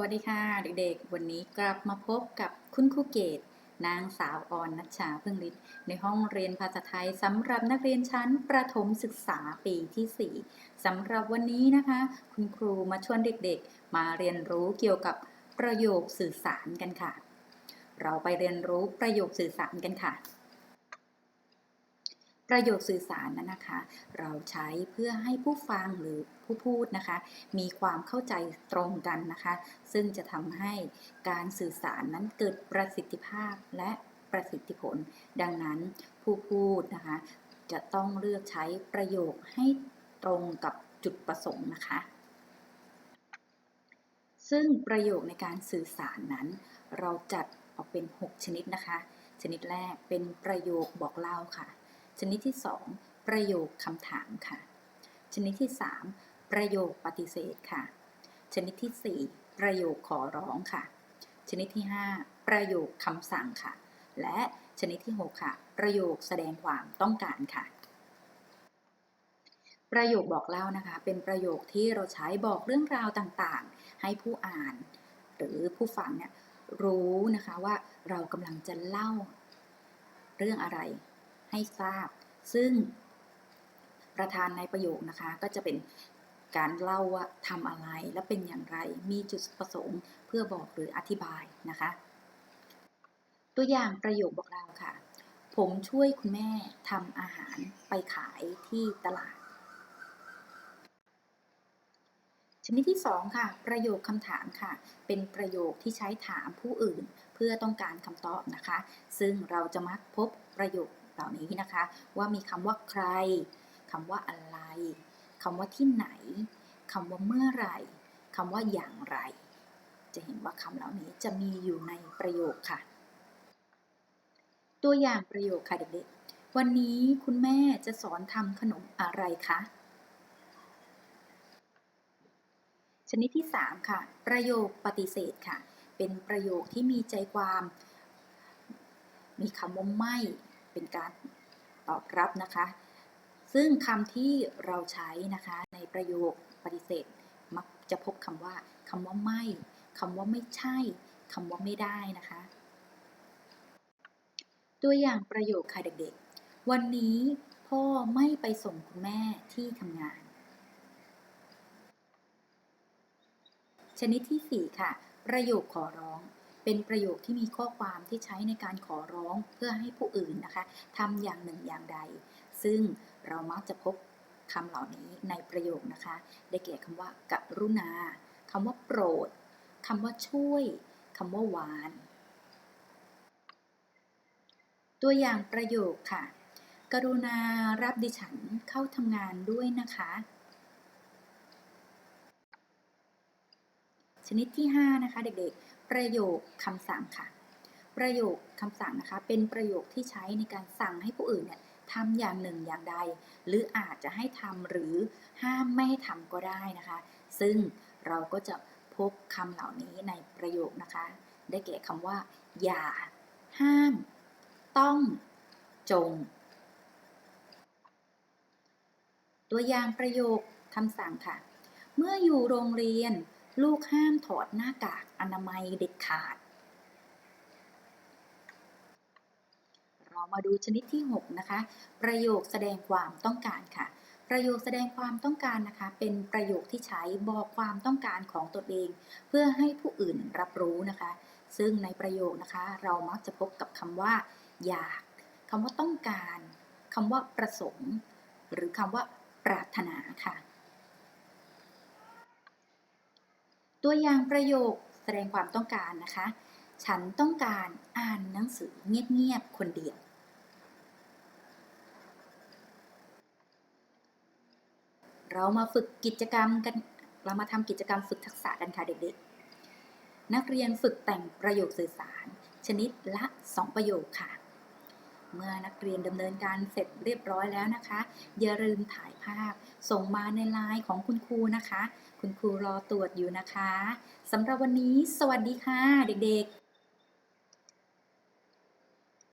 วัสดีค่ะเด็กๆ วันนี้กลับมาพบกับคุณครูเกต นางสาวออนนัชชาพึ่งฤทธิ์ในห้องเรียนภาษาไทยสำหรับนักเรียนชั้นประถมศึกษาปีที่ 4สำหรับวันนี้นะคะ คุณครูมาชวนเด็กๆ มาเรียนรู้เกี่ยวกับประโยคสื่อสารกันค่ะ เราไปเรียนรู้ประโยคสื่อสารกันค่ะ ประโยคสื่อสารนั้นนะคะ เราใช้เพื่อให้ผู้ฟังหรือผู้พูดนะคะ มีความเข้าใจตรงกันนะคะ ซึ่งจะทำให้การสื่อสารนั้นเกิดประสิทธิภาพและประสิทธิผล ดังนั้นผู้พูดนะคะ จะต้องเลือกใช้ประโยคให้ตรงกับจุดประสงค์นะคะ ซึ่งประโยคในการสื่อสารนั้น เราจัดออกเป็น 6 ชนิดนะคะ ชนิดแรกเป็นประโยคบอกเล่าค่ะ ชนิดที่ 2 ประโยคคำถามค่ะ ชนิดที่ 3 ประโยคปฏิเสธค่ะ ชนิดที่ 4 ประโยคขอร้องค่ะ ชนิดที่ 5 ประโยคคำสั่งค่ะ และชนิดที่ 6 ค่ะ ประโยคแสดงความต้องการค่ะ ประโยคบอกเล่านะคะ เป็นประโยคที่เราใช้บอกเรื่องราวต่างๆ ให้ผู้อ่าน หรือผู้ฟังเนี่ยรู้นะคะว่าเรากำลังจะเล่าเรื่องอะไร ให้ทราบ ซึ่งประธานในประโยคนะคะ ก็จะเป็นการเล่าว่าทำอะไรและเป็นอย่างไร มีจุดประสงค์เพื่อบอกหรืออธิบายนะคะ ตัวอย่างประโยคบอกเล่าค่ะ ผมช่วยคุณแม่ทำอาหารไปขายที่ตลาด ชนิดที่ 2 ค่ะ ประโยคคำถามค่ะ เป็นประโยคที่ใช้ถามผู้อื่น เพื่อต้องการคำตอบนะคะ ซึ่งเราจะมักพบประโยค เหล่านี้นะคะ ว่ามีคำว่าใครคำว่าอะไรคำว่าที่ไหนคำว่าเมื่อไหร่คำว่าอย่างไร จะเห็นว่าคำเหล่านี้จะมีอยู่ในประโยคค่ะ ตัวอย่างประโยคค่ะเด็กๆ วันนี้คุณแม่จะสอนทำขนมอะไรคะ ชนิดที่ 3 ค่ะ ประโยคปฏิเสธค่ะ เป็นประโยคที่มีใจความ มีคำว่าไม่ เป็นการตอบรับนะคะ ซึ่งคำที่เราใช้นะคะในประโยคปฏิเสธ มักจะพบคำว่าคำว่าไม่คำว่าไม่ใช่คำว่าไม่ได้นะคะ ตัวอย่างประโยคค่ะเด็กๆ วันนี้พ่อไม่ไปส่งคุณแม่ที่ทำงาน ชนิดที่ 4 ค่ะ ประโยคขอร้อง เป็นประโยคที่มีข้อความที่ใช้ในการขอร้องเพื่อให้ผู้อื่นนะคะทำอย่างหนึ่งอย่างใด ซึ่งเรามักจะพบคำเหล่านี้ในประโยคนะคะ ได้แก่คำว่ากรุณาคำว่าโปรดคำว่าช่วยคำว่าหวาน ตัวอย่างประโยคค่ะ กรุณารับดิฉันเข้าทำงานด้วยนะคะ ชนิดที่ 5 นะคะเด็กๆประโยคคำสั่งค่ะ ประโยคคำสั่งนะคะ เป็นประโยคที่ใช้ในการสั่งให้ผู้อื่นเนี่ยทำอย่างหนึ่งอย่างใด หรืออาจจะให้ทำหรือห้ามไม่ให้ทำก็ได้นะคะ ซึ่งเราก็จะพบคำเหล่านี้ในประโยคนะคะ ได้แก่คำว่า อย่า ห้าม ต้อง จง ตัวอย่างประโยคคำสั่งค่ะ เมื่ออยู่โรงเรียน ลูกห้ามถอดหน้ากากอนามัยเด็ดขาด เรามาดูชนิดที่ 6 นะคะ ประโยคแสดงความต้องการค่ะ ประโยคแสดงความต้องการนะคะ เป็นประโยคที่ใช้บอกความต้องการของตนเอง เพื่อให้ผู้อื่นรับรู้นะคะ ซึ่งในประโยคนะคะ เรามักจะพบกับคำว่า อยากคำว่าต้องการคำว่าประสงค์ หรือคำว่าปรารถนาค่ะ ตัวอย่างประโยคแสดงความต้องการนะคะ ฉันต้องการอ่านหนังสือเงียบๆคนเดียว เรามาฝึกกิจกรรมกัน เรามาทำกิจกรรมฝึกทักษะกันค่ะเด็กๆ นักเรียนฝึกแต่งประโยคสื่อสาร ชนิดละ 2 ประโยคค่ะ เมื่อนักเรียนดำเนินการเสร็จเรียบร้อยแล้วนะคะ อย่าลืมถ่ายภาพ ส่งมาในไลน์ของคุณครูนะคะ คุณครูรอตรวจอยู่นะคะสำหรับวันนี้ สวัสดีค่ะ เด็กๆ